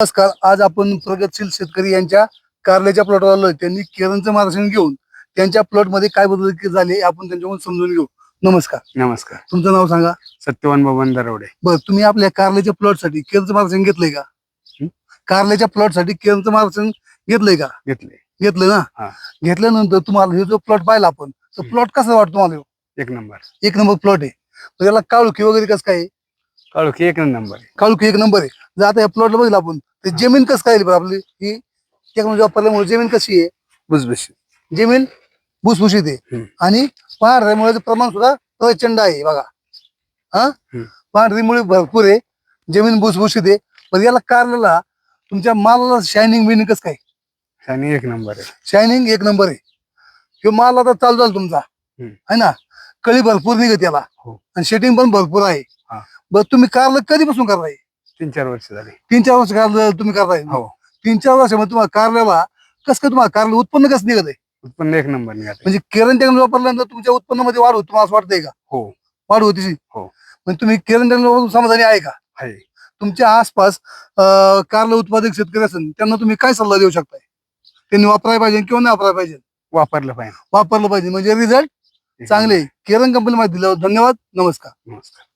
नमस्कार आज आपण प्रगतशील शेतकरी यांच्या कारल्याच्या प्लॉटवर आलोय. त्यांनी केरळचं मार्गदर्शन घेऊन त्यांच्या प्लॉटमध्ये काय बदल झाले आपण त्यांच्याकडून समजून घेऊ. नमस्कार. नमस्कार. तुमचं नाव सांगा. सत्यवान बबन दरवडे बरं तुम्ही आपल्या कारल्याच्या प्लॉटसाठी केरळचं मार्गदर्शन घेतलंय का? कारल्याच्या प्लॉटसाठी केरळचं मार्गदर्शन घेतलंय का? घेतले घेतलं ना. घेतल्यानंतर तुम्हाला हे जो प्लॉट पाहिला आपण तो. प्लॉट कसा वाटतो तुम्हाला? एक नंबर. एक नंबर प्लॉट आहे. त्याला काळुखी वगैरे कसं काय आहे? काळू की एक नंबर. आहे. एक नंबर आहे. जर आता या प्लॉटला बघितलं आपण तर जमीन कसं काय बरं आपली? ही टेक्नॉलॉजी वापरल्यामुळे जमीन कशी आहे? भुसभुशीत. जमीन भुसभुशीत आहे. हम्म. आणि पांढऱ्यामुळे प्रमाण सुद्धा प्रचंड आहे बघा. हा? हम्म. भरपूर आहे. जमीन भुसभुशीत आहे. पण याला कारल्याला तुमच्या मालाला शायनिंग बिनिंग कसं काय? आणि एक नंबर आहे. शायनिंग एक नंबर आहे. ह्यो माल आता चालू झाला तुमचा. हम्म. है ना? कळी भरपूर निघत याला. हो. आणि शेटिंग पण भरपूर आहे. हा. बरं तुम्ही कारलं कधीपासून करताय? तीन चार वर्ष झाली. तीन चार वर्ष कारलं तुम्ही करताय? हो. तीन चार वर्षामध्ये तुम्हाला कारल्याला कसं काय तुम्हाला कारलं उत्पन्न कसं निघत आहे? उत्पन्न एक नंबर निघाले. म्हणजे केरन टेक्नॉलॉजी वापरल्यानंतर तुमच्या उत्पन्नामध्ये वाढ होत तुम्हाला असं वाटतंय का? हो. वाढ होती हो. म्हणजे तुम्ही केरन टेक्नॉलॉजी समाधानी आहे का? आहे. तुमच्या आसपास कारलं उत्पादक शेतकरी असेल त्यांना तुम्ही काय सल्ला देऊ शकताय? त्यांनी वापरायला पाहिजे किंवा नाही वापरायला पाहिजे? वापरलं पाहिजे. वापरलं पाहिजे. म्हणजे रिझल्ट चांगले. केरन कंपनी माहिती दिल्यावर धन्यवाद. नमस्कार. नमस्कार.